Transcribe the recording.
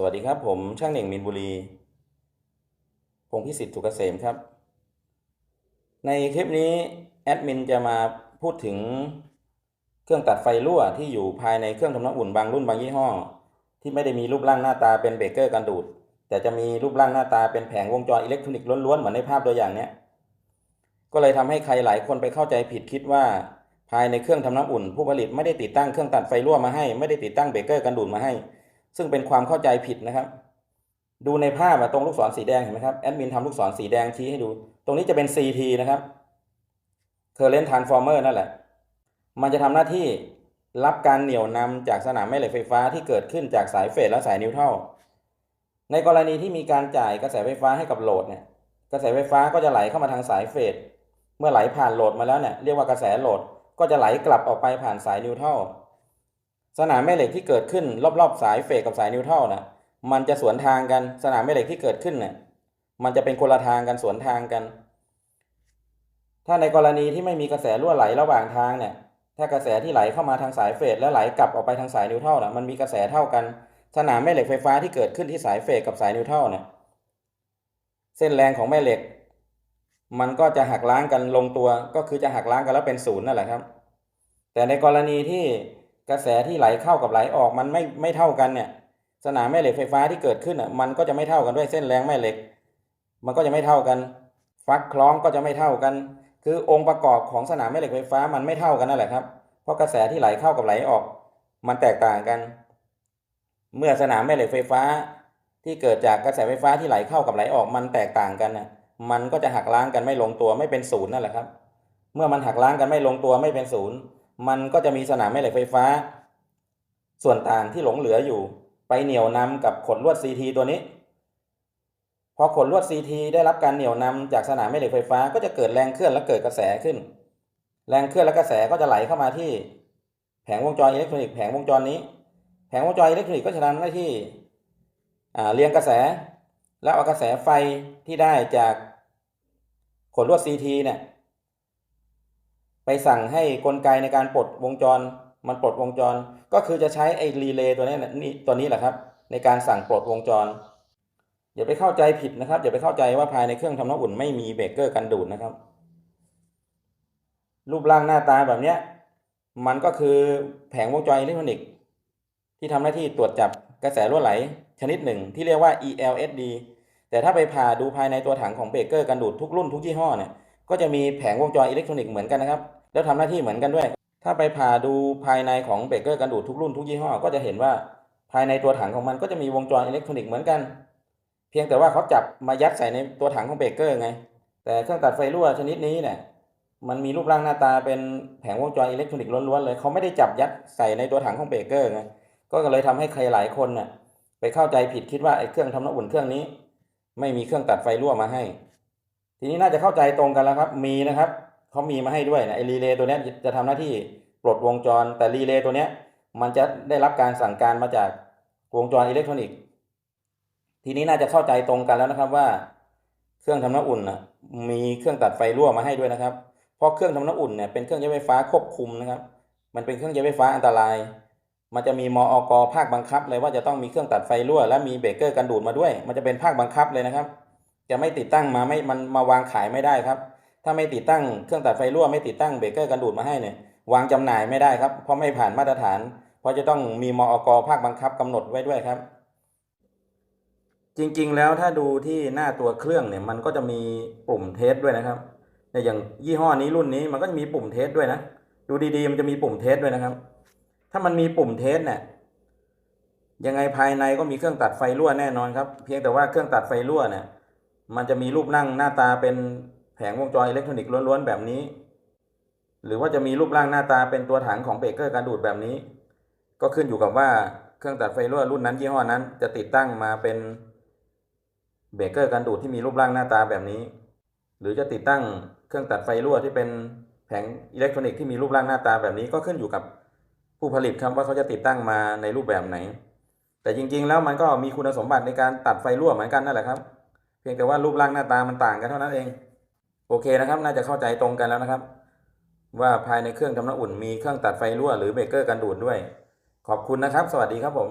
สวัสดีครับผมช่างเหน่งมินบุรี พงพิสิทธิ์สุกเกษมครับ ในคลิปนี้แอดมินจะมาพูดถึงเครื่องตัดไฟรั่วที่อยู่ภายในเครื่องทำน้ำอุ่นบางรุ่นบางยี่ห้อ ที่ไม่ได้มีรูปร่างหน้าตาเป็นเบรกเกอร์กันดูด แต่จะมีรูปร่างหน้าตาเป็นแผงวงจรอิเล็กทรอนิกส์ล้วนๆเหมือนในภาพตัวอย่างเนี้ยก็เลยทำให้ใครหลายคนไปเข้าใจผิดคิดว่า ภายในเครื่องทำน้ำอุ่น ผู้ผลิตไม่ได้ติดตั้งเครื่องตัดไฟรั่วมาให้ ไม่ได้ติดตั้งเบรกเกอร์กันดูดมาให้ ซึ่งเป็นความเข้าใจผิดนะครับ ดูในภาพตรงลูกศรสีแดงเห็นไหมครับแอดมินทำลูกศรสีแดงชี้ให้ดู ตรงนี้จะเป็น CT นะครับ Current Transformer นั่นแหละ มันจะทำหน้าที่รับการเหนี่ยวนำจากสนามแม่เหล็กไฟฟ้าที่เกิดขึ้นจากสายเฟสและสายนิวเทลในกรณีที่มีการจ่ายกระแสไฟฟ้าให้กับโหลดเนี่ยกระแสไฟฟ้าก็จะไหลเข้ามาทางสายเฟสเมื่อไหลผ่านโหลดมาแล้วเนี่ยเรียกว่ากระแสโหลดก็จะไหลกลับออกไปผ่านสายนิวเทล สนามแม่เหล็กที่เกิดขึ้นรอบๆสายเฟสกับสายนิวทรัลนะมันจะสวนทางกันสนามแม่เหล็กที่เกิดขึ้นเนี่ยมันจะเป็นคนละทางกันสวนทางกัน ถ้าในกรณีที่ไม่มีกระแสรั่วไหลระหว่างทางเนี่ย ถ้ากระแสที่ไหลเข้ามาทางสายเฟสแล้วไหลกลับออกไปทางสายนิวทรัลนะมันมีกระแสเท่ากัน สนามแม่เหล็กไฟฟ้าที่เกิดขึ้นที่สายเฟสกับสายนิวทรัลเนี่ยเส้นแรงของแม่เหล็ก มันก็จะหักล้างกันลงตัวก็คือจะหักล้างกันแล้วเป็นศูนย์นั่นแหละครับ แต่ในกรณีที่ กระแสที่ไหลเข้ากับไหลออกมันไม่ไม่เท่ากันเนี่ย สนามแม่เหล็กไฟฟ้าที่เกิดขึ้นอะมันก็จะไม่เท่ากันด้วยเส้นแรงแม่เหล็ก มันก็จะไม่เท่ากัน ฟักคล้องก็จะไม่เท่ากัน คือองค์ประกอบของสนามแม่เหล็กไฟฟ้ามันไม่เท่ากันนั่นแหละครับ เพราะกระแสที่ไหลเข้ากับไหลออก มันแตกต่างกัน เมื่อสนามแม่เหล็กไฟฟ้า ที่เกิดจากกระแสไฟฟ้าที่ไหลเข้ากับไหลออกมันแตกต่างกันน่ะมันก็จะหักล้างกันไม่ลงตัวไม่เป็นศูนย์นั่นแหละครับ เมื่อมันหักล้างกันไม่ลงตัวไม่เป็นศูนย์ มันก็จะมีสนามแม่เหล็กไฟฟ้า ส่วนต่างที่หลงเหลืออยู่ ไปเหนี่ยวนำกับขดลวด CT ตัวนี้ พอขดลวด CT ได้รับการเหนี่ยวนำจากสนามแม่เหล็กไฟฟ้า ก็จะเกิดแรงเคลื่อนและเกิดกระแสขึ้น แรงเคลื่อนและกระแสก็จะไหลเข้ามาที่ แผงวงจรอิเล็กทรอนิกส์แผงวงจรนี้ แผงวงจรอิเล็กทรอนิกส์ก็จะทำหน้าที่เรียงกระแส แล้วเอากระแสไฟที่ได้จากขดลวด CT เนี่ย ไปสั่งให้กลไกในการปลดวงจร มันปลดวงจร ก็คือจะใช้ไอ้รีเลย์ตัวนี้นี่ตัวนี้แหละครับ ในการสั่งปลดวงจร อย่าไปเข้าใจผิดนะครับอย่าไปเข้าใจว่าภายในเครื่องทำน้ำอุ่นไม่มีเบรกเกอร์กันดูดนะครับ รูปร่างหน้าตาแบบเนี้ยมันก็คือแผงวงจรอิเล็กทรอนิกส์ที่ทำหน้าที่ตรวจจับกระแสรั่วไหล ชนิดหนึ่งที่เรียกว่า ELSD แต่ถ้าไปผ่าดูภายในตัวถังของเบรกเกอร์กันดูดทุกรุ่นทุกยี่ห้อเนี่ยก็จะมีแผงวงจรอิเล็กทรอนิกส์เหมือนกันนะครับ แล้วทำหน้าที่เหมือนกันด้วย ถ้าไปผ่าดูภายในของเบรกเกอร์กันดูดทุกรุ่นทุกยี่ห้อก็จะเห็นว่าภายในตัวถังของมันก็จะมีวงจรอิเล็กทรอนิกส์เหมือนกัน เพียงแต่ว่าเขาจับมายัดใส่ในตัวถังของเบรกเกอร์ไง แต่เครื่องตัดไฟรั่วชนิดนี้เนี่ยมันมีรูปร่างหน้าตาเป็นแผงวงจรอิเล็กทรอนิกส์ล้วนๆเลยเขาไม่ได้จับยัดใส่ในตัวถังของเบรกเกอร์ไงก็เลยทำให้ใครหลายคนน่ะไปเข้าใจผิดคิดว่าไอ้เครื่องทำน้ำอุ่นเครื่องนี้ ไม่มีเครื่องตัดไฟรั่วมาให้ ทีนี้น่าจะเข้าใจตรงกันแล้วครับ มีนะครับ เขามีมาให้ด้วยนะไอ้รีเลย์ตัวนี้จะทำหน้าที่ปลดวงจร แต่รีเลย์ตัวนี้มันจะได้รับการสั่งการมาจากวงจรอิเล็กทรอนิกส์ ทีนี้น่าจะเข้าใจตรงกันแล้วนะครับว่า เครื่องทำน้ำอุ่นนะมีเครื่องตัดไฟรั่วมาให้ด้วยนะครับ เพราะเครื่องทำน้ำอุ่นเนี่ยเป็นเครื่องใช้ไฟฟ้าควบคุมนะครับ มันเป็นเครื่องใช้ไฟฟ้าอันตราย มันจะมีมออกภาคบังคับ เลยว่าจะต้องมีเครื่องตัดไฟรั่ว และมีเบรกเกอร์กันดูดมาด้วย มันจะเป็นภาคบังคับเลยนะครับ จะไม่ติดตั้งมาไม่ มันมาวางขายไม่ได้ครับ ถ้าไม่ติดตั้งเครื่องตัดไฟรั่วไม่ติดตั้งเบรกเกอร์กันดูดมาให้เนี่ยวางจำหน่ายไม่ได้ครับ เพราะไม่ผ่านมาตรฐาน เพราะจะต้องมีมออกภาคบังคับกำหนดไว้ด้วยครับ จริงๆแล้วถ้าดูที่หน้าตัวเครื่องเนี่ยมันก็จะมีปุ่มเทสด้วยนะครับอย่างยี่ห้อนี้รุ่นนี้มันก็จะมีปุ่มเทสด้วยนะดูดีๆมันจะมีปุ่มเทสด้วยนะครับ ถ้ามันมีปุ่มเทสเนี่ยยังไงภายในก็มีเครื่องตัดไฟรั่วแน่นอนครับ เพียงแต่ว่าเครื่องตัดไฟรั่วเนี่ยมันจะมีรูปนั่งหน้าตาเป็น แผงวงจรอิเล็กทรอนิกส์ล้วนๆแบบนี้ หรือว่าจะมีรูปร่างหน้าตาเป็นตัวถังของเบรกเกอร์การดูดแบบนี้ ก็ขึ้นอยู่กับว่าเครื่องตัดไฟรั่วรุ่นนั้นยี่ห้อนั้น จะติดตั้งมาเป็นเบรกเกอร์การดูดที่มีรูปร่างหน้าตาแบบนี้ หรือจะติดตั้งเครื่องตัดไฟรั่วที่เป็นแผงอิเล็กทรอนิกส์ที่มีรูปร่างหน้าตาแบบนี้ก็ขึ้นอยู่กับผู้ผลิตครับว่าเขาจะติดตั้งมาในรูปแบบไหน แต่จริงๆ แล้วมันก็มีคุณสมบัติในการตัดไฟรั่วเหมือนกันนั่นแหละครับ เพียงแต่ว่ารูปร่างหน้าตามันต่างกันเท่านั้นเอง โอเคนะครับ น่าจะเข้าใจตรงกันแล้วนะครับ ว่าภายในเครื่องทำน้ำอุ่นมีเครื่องตัดไฟรั่วหรือเบรกเกอร์กันดูดด้วย ขอบคุณนะครับ สวัสดีครับผม